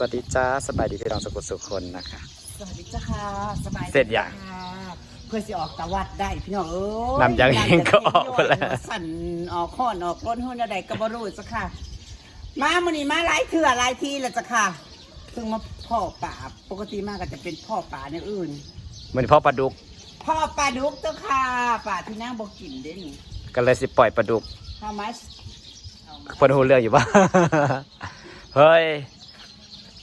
สวัสดีจ้าสบายดีพี่น้องสกุลสุขคนนะคะ สวัสดีจ้าค่ะสบายดีเสร็จยัง ค่ะเพื่อสิออกตะวัดได้พี่น้องเอ้ยนำยังเองก็ออกไปแล้ว สั่นออกข้อนออกร้นหุ่นอะไรก็บ่รู้จ้ะค่ะ มามื้อนี้มาหลายเถื่อหลายทีแล้วจ้ะค่ะเพิ่งมาพ่อป่าปกติมากก็จะเป็นพ่อป่าในอื่นเหมือนพ่อปลาดุกพ่อปลาดุกเจ้าค่ะป่าที่นั่งบ่กินเด้นี่ ก็เลยสิปล่อยปลาดุก how much เพิ่นหูเรื่องอยู่บ้าเฮ้ย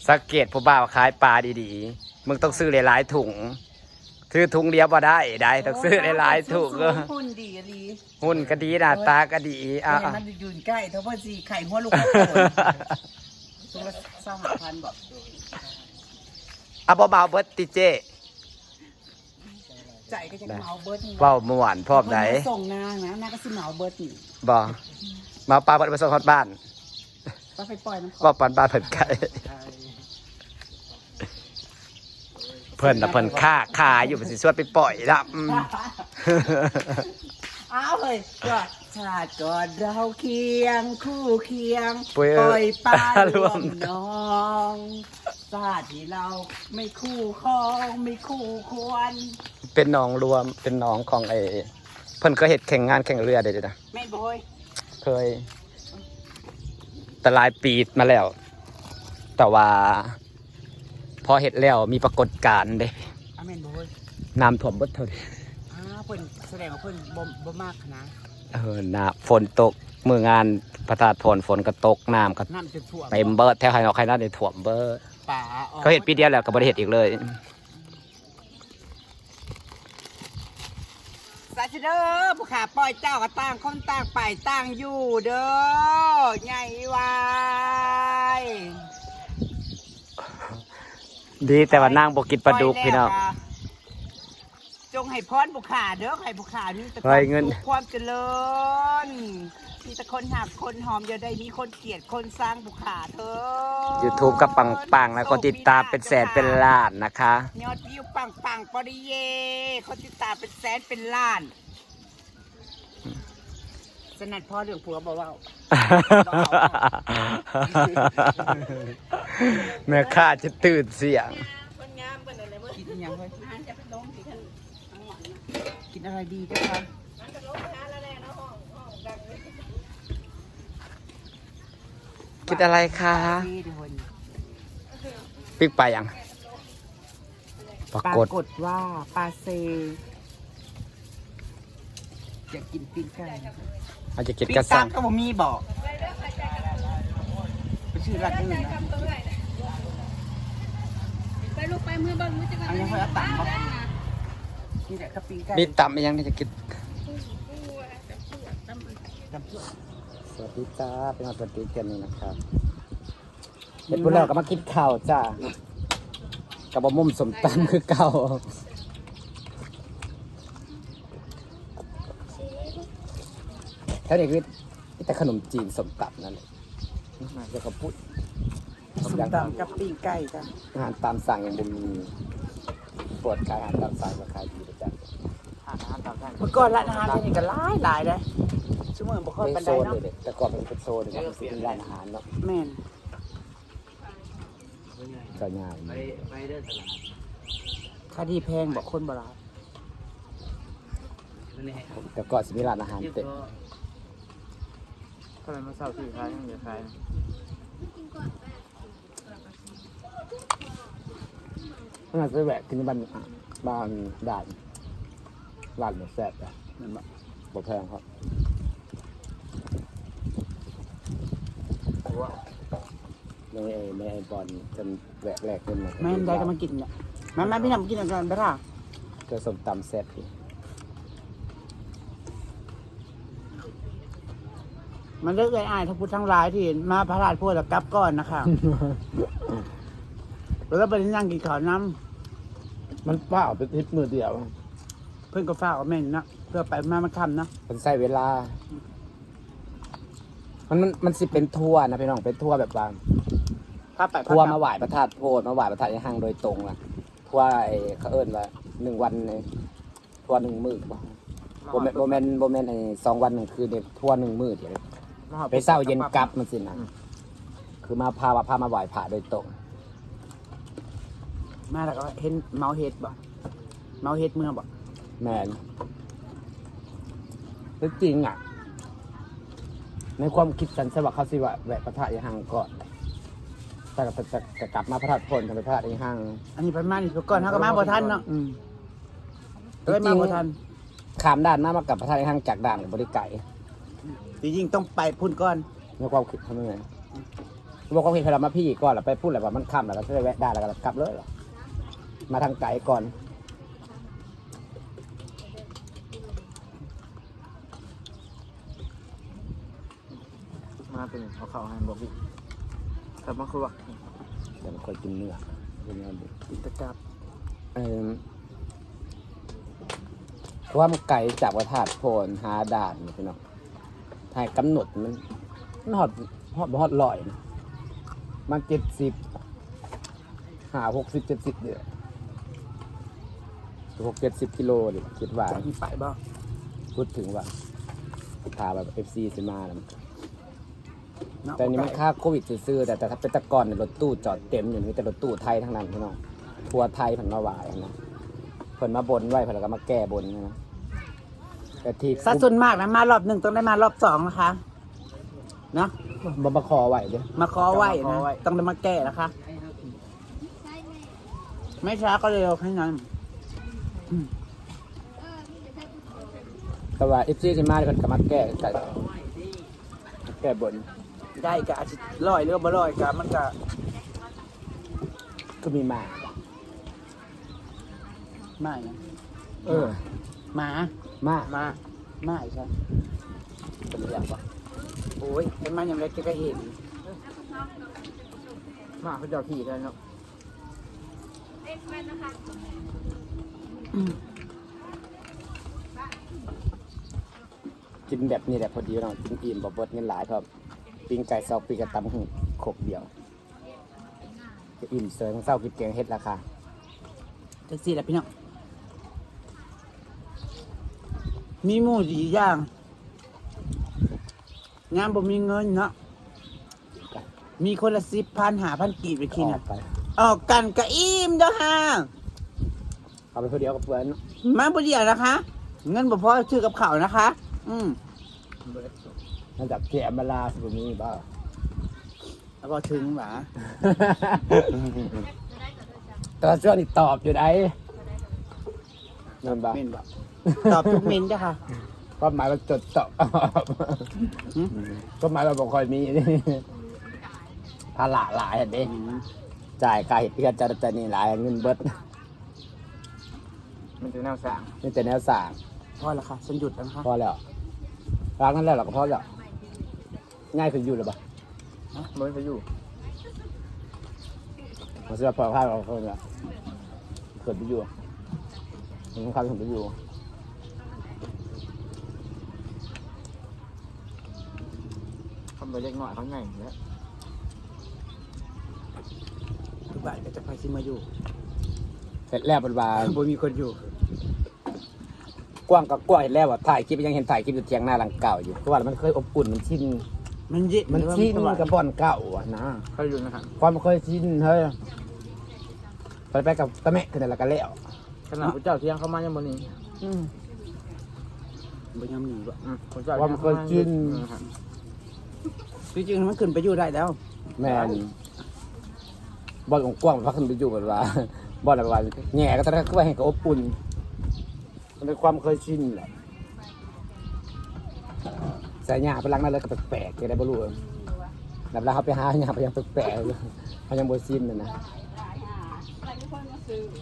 สังเกตผู้บ่าวขายปลาดีๆ มึงต้องซื้อหลายๆถุงซื้อถุงเดียวบ่ได้ได้ต้องซื้อหลายๆถุงสูๆหุ่นดีอะลีหุ่นก็ดีหน้าตาก็ดีอะเห็นมันอยู่ใกล้เท่าพ่อสิไข่หัวลูกกระโดดตัวละสองพันบอกอะบ่เบาเบิดติเจใจก็จะเมาเบิร์ดนี่เว้าเมื่อวานพร้อมไหนเพิ่นมาส่งนางนะนางก็สิเมาเบิร์ดนี่บ่มาปลาเบิดไปส่งฮอดบ้านก็ไปปล่อยมันว่าปันบ้านเพิ่นไก่ เพิ่นน่ะเพิ่นค่าขายอยู่เพิ่นสิชวนไปปล่อยละอืมอ้าวเฮ้ยก็ชาติก่อนเราเคียงคู่เคียงปล่อยปล่อยปลารรววมมน้องชาติที่เราไม่คู่ครองไม่คู่ควรเป็นหนองรวมเป็นหนองของไอ้เพิ่นก็เฮ็ดแข่งงานแข่งเรือเด้นะแม่นบอยเคยแต่หลายปีมาแล้ว แต่ว่า พอเฮ็ดแล้วมีปรากฏการณ์เด้อะแม่นบอยน้ำท่วมเบิดเท่านี้อ้าวเพิ่นแสดงว่าเพิ่นบ่บ่มากนะเออน้ำฝนตกมื้องานพระธาตุพนฝนก็ตกน้ำก็น้ำจะท่วมเต็มเบิดแถวไห้นอกไห้นาได้ท่วมเบิดป่าออกเขาเฮ็ดปีเดียวแล้วก็บ่ได้เฮ็ดอีกเลยสาธุเด้อผู้ขาปล่อยเจ้าก็ต่างคนต่างไปต่างอยู่เด้อใหญ่วาย ดีแต่ว่านางบ่กินปลาดุกพี่น้องปล่ยแล้วจงให้พรผู้ขาเด้อให้ผู้ขามีแต่คเฮ้วามยเงิน สุขความเจริญมีแต่คนหักคนหอมอย่าได้มีคนเกลียดคนสร้างผู้ขาเธอ YouTube ก็ปังๆนะคนติดตามเป็นแสนเป็นล้านนะคะ ยอดวิวปังปังๆปริเยคนติดตามเป็นแสนเป็นล้าน สนัดพ่อเรื่องผัวบอกว่าแม่ข้าจะตื่นเสียงกินยังไงกินอะไรดีเจ้าคะคิดอะไรคะ ดีทุกคนปิ๊กไปยัง ปราปรากฏกฏว่าปลาเซจะกินปิ้งไก่ อาจจะกินปิ้งกระตัสับงก็บ่มีบอกไปชื่อร้านอื่นนะไปลูกไปมือเบังมือจะอันนี้เขาเอาตังค์บอกนี่แหละก็ปิ้งไก่มีตับอีกยังที่จะกินจำเพื่อสวัสดีจ้าเป็นสวัสดีกันนี่นะครับเห็นพวกเราก็มากินข้าวจ้ากับบะมุมสมตำคือเก่า แถวนี้คือมีแต่ขนมจีนสมตำนั่นแหละมาจะกระพุ้ส้มตำกับปิ้งไก่จ้ะอาหารตามสั่งยังบ่มีปวดขายอาหารตามสั่งก็ขายดีนะจ๊ะอาหารตามสั่งเมื่อก่อนร้านอาหารที่นี่ก็หลายหลายเลยชั่วโมงบ่ค่อยเป็ปานนโซใดนเนาะเลยเด็แต่ก่อนมันเป็นโซนเลยนะมันเป็นร้านอาหารเนาะแม่นก็ง่ายค่าที่แพงบอกคนโบราณแต่ก่อนสิมีร้านอาหารเต็ม ก็เลยมาเศร้าที่ขายยังเหลือขายถ้าจะไปแวะกินบ้านบ้านด่านร้านหมูแซ่บอะนั่นบ่บ่แพงครับในไอ้ในไอ้บอลจนแหวกแหลกขึ้นมาแม่นได้ก็มากินเนี่ยแม่แม่พี่นำกินกันไปล่ะก็สมตำแซ่บอีก มันเลิกไอ้อายทั้งพุทธทั้งหลายที่มาพระราชพูดแล้วกลับก่อนนะคะแล้วไปนั่งกินข้าวน้มันเปล่าเป็นทิปมือเดียวำเพื่อนก็ฝ้ากเอาแม่นนะเพื่อไปมามันค่ำนะมันใช้เวลา มันมันมันสิเป็นทัวร์นะพี่น้องเป็นทัวร์แบบว่าพาไปทัวร์มาไหว้พระธาตุโพธิ์มาไหว้พระธาตุยะหังโดยตรงอะทัวร์ไอ้เขาเอิ้นว่าหนึ่งวันในทัวร์หนึ่งมื้อบ่โบแมนโบแมนโบแมนไอ้สองวันหนึ่งคืนเนี่ยทัวร์หนึ่งมื้อเดียว ไปเศร้าเย็นกลับมันสินะคือมาพาว่าพามาไหว้พระโดยตรง มาแล้วก็เห็นเมาเฮ็ดบ่เมาเฮ็ดเมื่อบ่แมนแล้วจริงอะ ในความคิดสันสวัสดิ์เขาสิว่าแวะพระธาตุยะหังก่อนแต่ก็จะจะกลับมาพระธาตุพลทำไปพระธาตุยะหังอันนี้ประมาณนี้ก่อนเฮาก็มาบ่ทันเนาะอืมเอ้ยมาบ่ทัน ขามด้านหน้ามากับพระธาตุยะหังจากด่านบริไก่ จริงๆต้องไปพุ่นก่อนในความคิดทำยังไงบอกความคิดพลัมาพี่ก่อนแล้วไปพูดอะไรว่ามันค่ำแล้วก็จะได้แวะได้แล้วก็กลับเลยเหรอมาทางไก่ก่อน มาเป็นเอาเข้าให้บอกพี่แต่มันคือว่าเดี๋ยวมันคอยกินเนื้อกินเนื้อดิอิตากับเออความไก่จากวัดธาตุโพนหาด่านนี่พี่น้อง ทายกำหนดมันมันฮอดฮอดบ่ฮอดลอยนะมันเจ็ดสิบหาหกสิบเจ็ดสิบเดียวหกเจ็ดสิบกิโลดิคิดว่ามีไปบ่พูดถึงว่าพาแบบเอฟซีสิมาแล้วเนาะแต่อันนี้มันค่าโควิดซื่อๆแต่แต่ถ้าเป็นแตะกอนเนี่ยรถตู้จอดเต็มอยู่นี่แต่รถตู้ไทยทั้งนั้นพี่น้องทัวร์ไทยผันมาหวายนะเพิ่นมาบนไว้เพิ่นแล้วก็มาแก้บนนะ แต่ที่สัดส่วนมากนะมารอบหนึ่งต้องได้มารอบสองนะคะ เนาะบ่มาคอไว้เด้อ มาขอไหวนะ ต้องได้มาแก้นะคะ ไม่ช้าก็เร็วแค่นั้นแต่ว่าเอฟซีสิมาเพิ่นก็มาแก้กันแก้บน ได้ก็อาจจะลอยหรือบ่ลอยก็มันก็ก็มีมาไม่นะเออหมา มามาไม่ใช่เป็นเรื่องปะโอ้ยเป็นมันยังไงก็เห็น มาเขาเจ้าที่แล้วเนาะอืมกินแบบนี้แหละพอดีเนาะกินอิ่มบ่เบิดเงินหลายครับปิ้งไก่ซอกปิ้งกระตำหึ่งขบเดียวจะอิ่มเสยทั้งเศร้ากินแกงเฮ็ดราคาจังสี่แหละพี่น้อง มีหมูสีอย่างงานบ่มีเงินเนาะมีคนละสิบพันหาพันกีบไปกินอออะกไปออกกันกะอิ่มเด้อฮะเอาไปคนเดียวกับเพื่อนเนาะมาบ่เดียวนะคะ เงินบ่พอซื้อกับข้าวนะคะ อืมนั่นจากแกะมาลาสุมีบ้า แล้วก็ถึงหว่าแตอนช่วงนี้ตอบอยู่ไหนนั่นบ้าเม่นบ่ ตอบทุกเมนจ้ะค่ะ ความหมายมันจดตอบหืมก็หมายว่าบอกคอยมีภาระหลายอันเด้อืมจ่ายค่าเห็ดเพื่อนจะจะนี่หลายเงินเบิดมันจะแนวสั่งนี่แต่แนวสั่งพอแล้วค่ะฉันหยุดแล้วนะคะพอแล้วร้างนั้นแล้วเราก็พอแล้วง่ายขึ้นอยู่หรือเปล่ามันไปอยู่ผมเชื่อพอข้าวเราคนละเกิดไปอยู่ผมข้าวถึงไปอยู่ ทำไปเล็กน้อยเขาใหญ่แล้วทุกบ้านก็จะไปซิมาอยู่เสร็จแล้วบรรบาบ่มีคนอยู่ กว้างกับกว้างเห็นแล้วว่าถ่ายคลิปยังเห็นถ่ายคลิปอยู่เทียงหน้าหลังเก่าอยู่เพราะว่ามันเคยอบอุ่นมันชินมันเย็นมันหรือว่าชินสว่างกับบอนเก่าอะนะเขาอยู่นะครับความเคยชินเฮ้ยไปไปกับตะแม่ขึ้นแล้วก็แล้วขนาดพระเจ้าเที่ยงเข้ามายังบนนี้อืมบ่ยังมีบ่อืมพระเจ้าความเคยชินนะครับ จริงๆมันขึ้นไปอยู่ได้แล้วแม่นบอลกว้างๆพักขึ้นไปอยู่แบบว่าบอลแบบว่าแง่ก็ตอนแรกก็ให้กับอบอุ่นมันเป็นความเคยชินแหละสายหญ้าไปล้างนั่นเลยก็แปลกๆจะได้บรู้แบบเราเขาไปหาหญ้าไปยังแปลกๆเลยเขายังบ่ชินนะนะ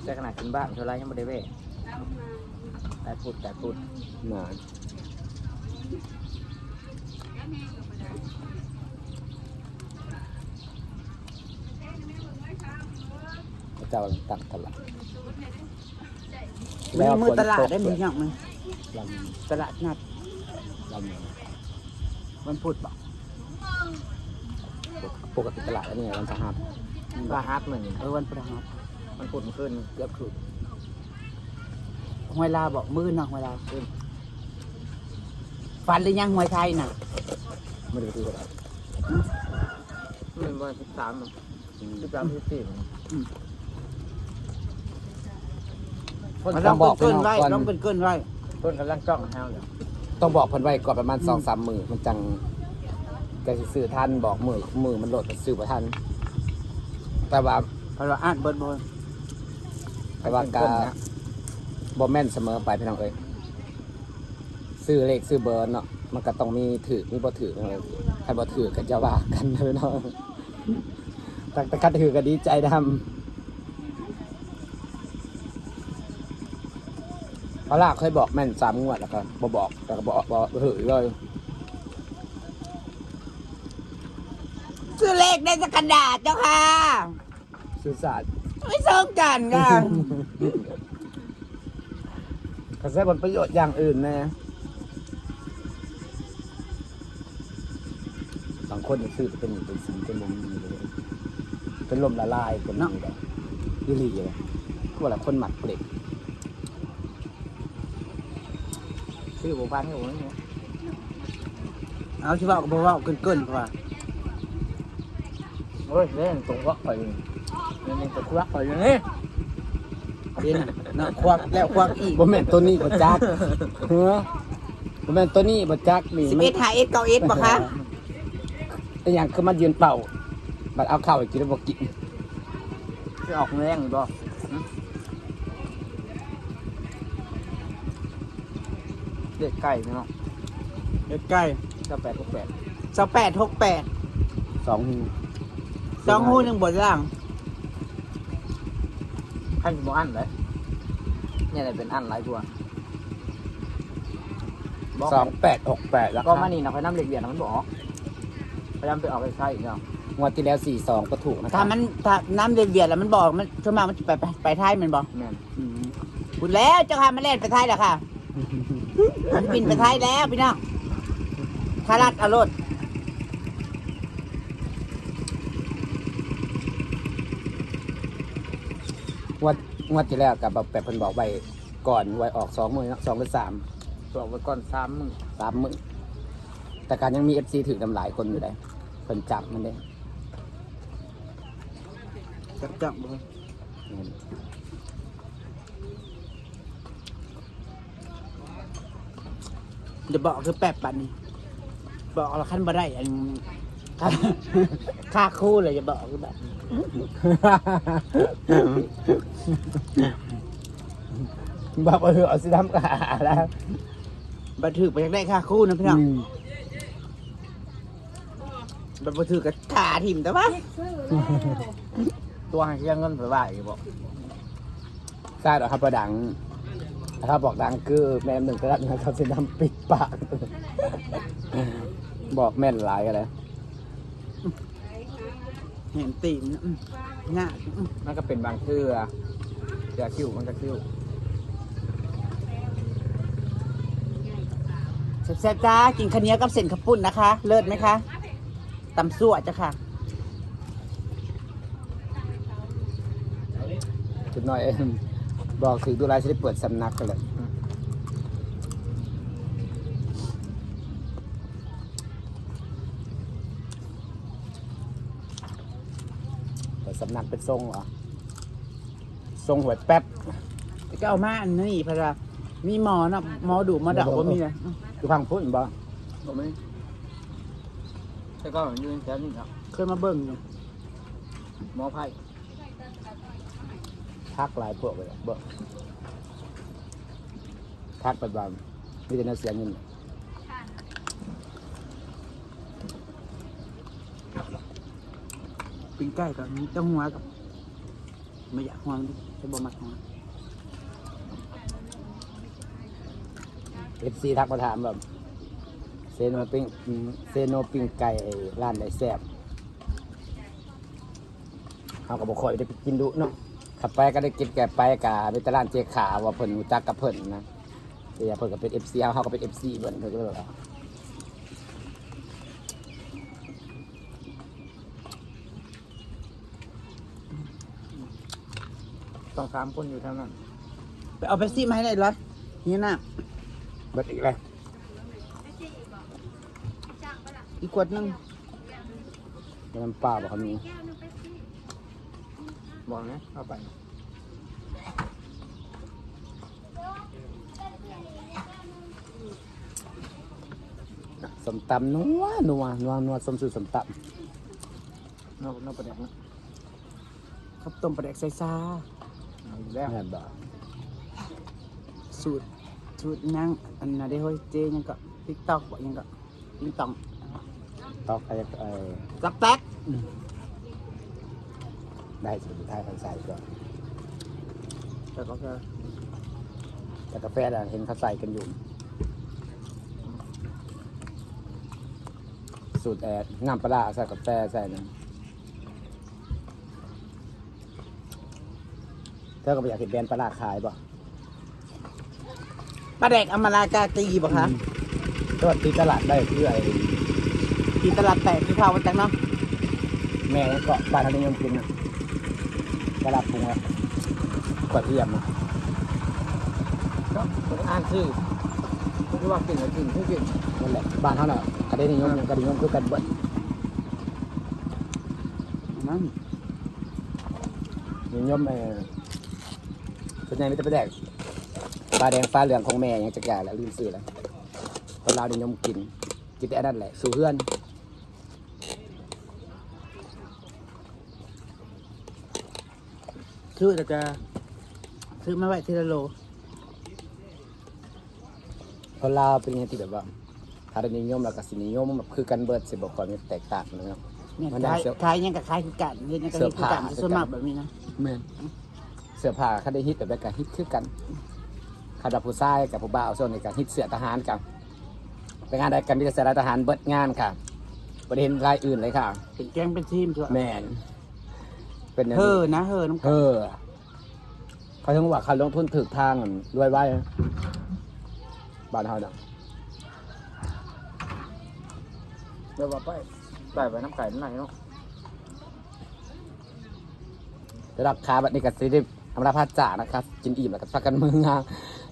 แต่ขนาดขึ้นบ้านเท่าไรยังไม่ได้เว้แต่พูดแต่พูดมา เจ้าตักตลาดมันมีมือตลาดได้มีอย่างมันลตลาดนัดำลมันพูดบ่ำปกติตลาดอันนี้วันสหัสปลาฮักหนึ่งเออวันพฤหัสมันพูดมันขึ้นเกือบขึ้นหวยลาบอกมื้อน่ะหวยลาขึ้นฟันหรือยังหวยไทยน่ะไม่ได้ไปดูตลาดมันวันสิบสามสิบสามสิบสี่ คนมาลต้อองงบอกเกินๆไว้ก่อนลองเกินๆไว้คนกำลังจ้องแฮวอยู่ต้องบอกเพิ่นไว้ก่อนประมาณสองสามมือมันจังจะสิซื้อทันบอกมือมือมันโหลดมันซื้อบ่ทัน แต่ว่า เพราะเราอ่านเบิดบ่แต่ว่ากาบ่แม่นเสมอไปพี่น้องเอ้ยซื้อเลขซื้อเบอร์เนาะมันก็ต้องมีถือมีบ่ถือพี่น้องเอ้ยใครบ่ถือก็จะว่ากันเด้อเนาะแต่แต่คันถือก็ดีใจทำ พราะล่าเคยบอกแม่นสามงวดแล้วก็บ่บอกแล้วก็บ่บ่บ่ถือเลยซื้อเลขในสกระดาษเจ้าค่ะ สื่อสารไม่เซิงกันค่ะก็ใช้ผลประโยชน์อย่างอื่นแนะบางคนจะซื้อเป็นเป็นสีเป็นลมมีเลยเป็นลมละลายเป็นนี่แบบยี่หลีเลยพวกละคนหมักเปล็ก ชื่อบุพันอยู่นี่เอาที่ว่าก็บอกว่าเกินๆเพราะว่าโอ้ยเล่นตรงวักไปนี่นี่ตรงวักไปอย่างนี้เด่นเนาะควักแล้วควักอีกบ่แม่นตัวนี้บ่จักเฮ้อบ่แม่นตัวนี้บ่จักนี่สิบมันเอ็ดหาเอ็ดเก้าเอ็ดบ่คะเป็นอย่างคือมายืนเป่าบัดเอาข้าวไปกินแล้วบ่กินจะออกแรงหรือ เปล่าเด็กไก่เนาะเอ็ดใกล้เจ้าแปดทุกแปดสองแปดหกแปดสองหูสองหูหนึ่งบนล่างขั้นจะบอกอันเลยเนี่ยเลยเป็นอันหลายตัวบอกสองแปดหกแปดแล้วก็มานี่นะพยายามเล็กเบียดนะมันบอกพยายามไปออกไปใช่เนาะงวดที่แล้วสี่สองก็ถูกนะคถ้ารับมันถ้าน้ำเดือดเบียดแล้วมันบอกมันช่วงมามันจะไปไปไปท้ายมันบอกแม่นคุณแล้วเจ้าค่ะมันเล่นไปท้ายแล้วค่ะมัน บินไปท้ายแล้วพี่น้องทารัดเอารถงวดงวดที่แล้วกับแบบแบบเพิ่นบอกไว้ก่อนไว้ออกสองมือเนาะสองหรือสามบอกไว้ก่อนสามมึงสามมือแต่การยังมีเอฟซีถือดำหลายคนอยู่เลยเพิ่นจับมันเด้จับจับเลย เดี๋ยวบอกคือแปดปันนี่บอกเราขั้นบ่ได้อันค่าค่าคู่เลยจะบอกคือแบบบอกว่าเออเอาสีดำกาแล้วบันทึกไปอยากได้ค่าคู่นะพี่น้องอืมบันทึกกับขาถิ่มแต่ว่าตัวให้เสียเงินไปไหวอยู่บอกทราบเหรอครับประดัง ถ้าบอกดังคือแม่น้ำหนึ่งกระดับนะครับสีดำปิดปาก บอกแม่นหลายกันเลยเห็นตีนอืมหน้าอืมมันก็เป็นบางเทื่อเทื่อคิ้วมันก็คิ้วแซ่บๆจ้ากินข้าวเหนียวกับเส้นข้าวปุ้นนะคะ เลิศไหมคะตำสั่วจ้ะค่ะ จุดหน่อยเอิ่ม บอกถึงดูแลจะได้เปิดสำนักกันเลยเปิดสำนักเป็นทรงเหรอทรงหัวแป๊บก็เอามาอันนี้พะรามีหมอนะหมอดูหมาดักว่ามีนะคือพังพุ่นบ่บอกไหมแต่ก็ยืนแถวนี้ครับเคยมาเบิ่งอยู่หมอไพ่ ทักหลายพวกเลยบ่ทักปัจจุบันมีแต่แนวเสียเงินปิ้งไก่กับมีเจ้าหัวกับไม่อยากหัวมันดิจะบ่มักหัวเอฟซีทักมาถามแบบเซโนปิ้งอืมเซโนปิ้งไก่ไอ้ร้านไหนแซ่บเขาก็บอกคอยได้ไปกินดุเนาะ ขับไปก็ได้กินแกไปกาเป็นตลาดเจ๊ขาว่าเพิ่นรู้จักกับเพิ่นนะแต่อย่าเพิ่นก็เป็นเอฟซีเขาก็เป็นเอฟซีเพิ่นเพิ่นก็เลยว่าต้องสามคนอยู่เท่านั้น ไปเอาไปซี่มาให้ได้ร้อยนี่นะเบิดอีกเลยอีกขวดหนึงน้ำเปล่าบอกเขามี บอกนะเอาไปสมตำนัวนัวนัวนัวสมสูตรสมตนอกนอกประเด็นนะข้าวต้มปลาแดกใส่ซาเอาอีกำแล้วแม่นบ่สูตรสูตรนางอันน่ะได้เฮ้ยเจยังก็ติ๊กตอกบอกยังก็ติ๊กตอกตอกไอ้ไอ้จักแต๊ก ได้สุดท้ายทางใส่ก่อนแต่ก็แค่แต่กาแฟน่ะเห็นเขาใส่กันอยู่ สูตรแอดน้ำปลาร้าใส่กาแฟใส่นั่นเธอก็ไปอยากเห็นแบรนด์ปลาร้าขายบ่ปลาแดกอมรากาตีบ่คะก็ตีตลาดได้คือไอ้ที่ตลาดแตกที่เขามาจากเนาะแม่เกาะบ้านเรานิยมกินนะ ปลาร้าปรุงแล้วกระเทียมนะก็คนอ่านชื่อคือว่ากินกับกินคือกินนั่นแหละบ้านเขาน่ะกระเด็นนิยมยังกระเด็นนิยมคือกันเบิดนั่นนิยมเออส่วนใหญ่ไม่จะไปแดกปลาแดงปลาเหลืองของแม่ยังจักอย่างแล้วลืมซื้อแล้วคนเราวนิยมกินกินแต่อันนั้นแหละสู่เพื่อน คือแต่จะซื้อมาไว้ทีละโลคนเราวเป็นอยังที่แบบว่าถ้าได้นิยมแล้วก็สินิยมแบบคือกันเบิดสิบอกก่อนมันแตกต่างเลยเนาะ เนี่ยมันได้ขายเสื้อขายยังกับขายคือกันเรียนยังกับเสื้เฮ็อดคือกันผ้าส่วนมากแบบนี้นะแม่นเสื้อผ้าเขาได้ฮิตแบบแบบกันฮิตคือกันคาดาผู้ชายกับผู้บ่าวส่วนในการฮิตเสื้อทหารกันเป็นงานใดกันมีแต่เสื้อลายทหารเบิดงานค่ะประเด็นรายอื่นเลยค่ะ เป็นแกงเป็นทีมจ้ะแมน เป็นอย่างเฮ้นี้อนะเฮ้อน้ำเออเขาถึงว่าเขาลงทุนถึกทางรวยไว้บ้านเฮาเนาะเดี๋ยวว่าไปไปไปน้ำไก่น้ำไหนเนาะระดับค้าบัดนี้ก็สิได้อำลาพาจ่านะครับกินอิ่มแล้วก็พักกันมืองาน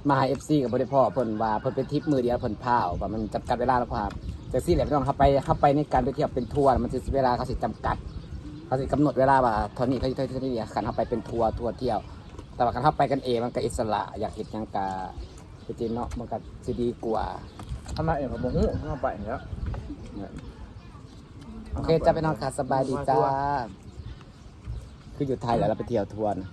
มาเอฟซีกับบ่ได้พ่อเพิ่นว่าเพิ่นเป็นทริปมือเดียวเพิ่นพาวว่ามันจำกัดเวลาแล้วครับแต่ซี่แหละพี่น้องเข้าไปเข้าไปในการไปเที่ยวเป็นทัวร์มันสิเวลาเขาสิจำกัด เขาสิกำหนดเวลาว่าเท่านี้เท่านี้เท่านี้เท่านี้คันเข้าไปเป็นทัวร์ทัวร์เที่ยว แต่ว่าคันเข้าไปกันเองมันก็อิสระอยากเห็นหยังกะจริงๆเนาะมันก็สิดีกว่าทำไมเองผมบอกหูเข้าไปแล้วโอเคจะไปนอนค่ะสบายดีจ้าคืออยู่ไทยแล้วเราไปเที่ยวทัวร์นะ